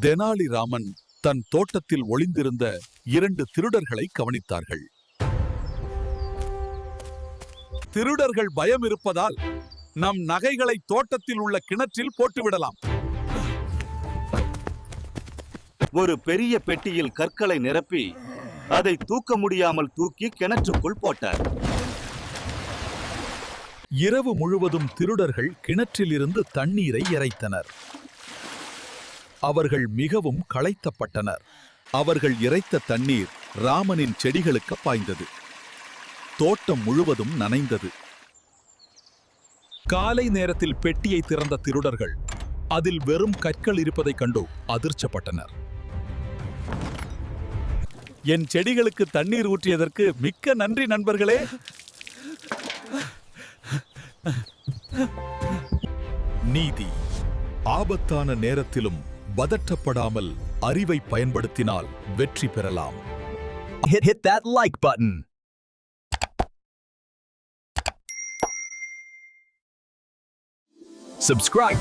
தெனாலிராமன் தன் தோட்டத்தில் ஒளிந்திருந்த இரண்டு திருடர்களை கவனித்தார்கள். திருடர்கள் பயம் இருப்பதால் நம் நகைகளை தோட்டத்தில் உள்ள கிணற்றில் போட்டுவிடலாம். ஒரு பெரிய பெட்டியில் கற்களை நிரப்பி அதை தூக்க முடியாமல் தூக்கி கிணற்றுக்குள் போட்டார். இரவு முழுவதும் திருடர்கள் கிணற்றிலிருந்து தண்ணீரை இறைத்தனர். அவர்கள் மிகவும் களைத்தப்பட்டனர். அவர்கள் இறைத்த தண்ணீர் ராமனின் செடிகளுக்கு பாய்ந்தது. தோட்டம் முழுவதும் நனைந்தது. காலை நேரத்தில் பெட்டியை திறந்த திருடர்கள் அதில் வெறும் கற்கள் இருப்பதைக் கண்டு அதிர்ச்சப்பட்டனர். என் செடிகளுக்கு தண்ணீர் ஊற்றியதற்கு மிக்க நன்றி நண்பர்களே! நீதி ஆபத்தான நேரத்திலும் பதற்றப்படாமல் அறிவை பயன்படுத்தினால் வெற்றி பெறலாம் hit hit that like button. Subscribe